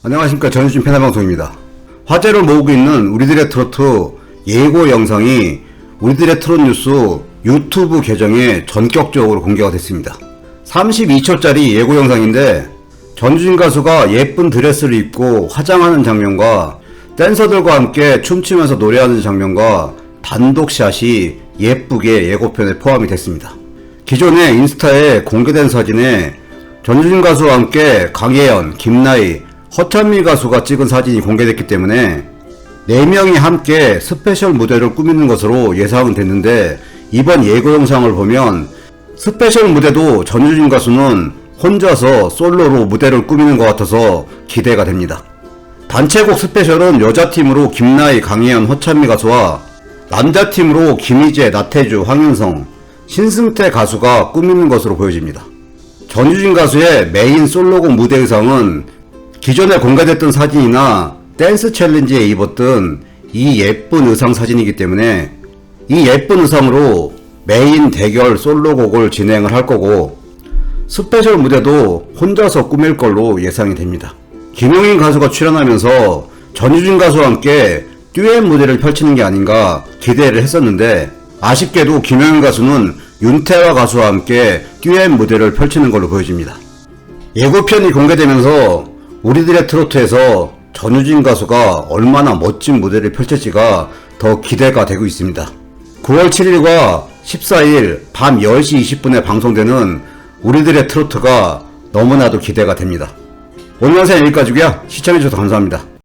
안녕하십니까 전유진 패널방송입니다. 화제를 모으고 있는 우리들의 트로트 예고 영상이 우리들의 트롯 뉴스 유튜브 계정에 전격적으로 공개가 됐습니다. 32초짜리 예고 영상인데 전주진 가수가 예쁜 드레스를 입고 화장하는 장면과 댄서들과 함께 춤추면서 노래하는 장면과 단독샷이 예쁘게 예고편에 포함이 됐습니다. 기존에 인스타에 공개된 사진에 전주진 가수와 함께 강예연, 김나희, 허찬미 가수가 찍은 사진이 공개됐기 때문에 4명이 함께 스페셜 무대를 꾸미는 것으로 예상은 됐는데 이번 예고 영상을 보면 스페셜 무대도 전주진 가수는 혼자서 솔로로 무대를 꾸미는 것 같아서 기대가 됩니다. 단체곡 스페셜은 여자팀으로 김나희, 강예연, 허찬미 가수와 남자팀으로 김희재, 나태주, 황윤성, 신승태 가수가 꾸미는 것으로 보여집니다. 전유진 가수의 메인 솔로곡 무대 의상은 기존에 공개됐던 사진이나 댄스 챌린지에 입었던 이 예쁜 의상 사진이기 때문에 이 예쁜 의상으로 메인 대결 솔로곡을 진행을 할 거고 스페셜 무대도 혼자서 꾸밀 걸로 예상이 됩니다. 김용인 가수가 출연하면서 전유진 가수와 함께 듀엣 무대를 펼치는 게 아닌가 기대를 했었는데 아쉽게도 김용인 가수는 윤태화 가수와 함께 듀엣 무대를 펼치는 걸로 보여집니다. 예고편이 공개되면서 우리들의 트로트에서 전유진 가수가 얼마나 멋진 무대를 펼칠지가 더 기대가 되고 있습니다. 9월 7일과 14일 밤 10시 20분에 방송되는 우리들의 트로트가 너무나도 기대가 됩니다. 오늘 영상 여기까지고요. 시청해주셔서 감사합니다.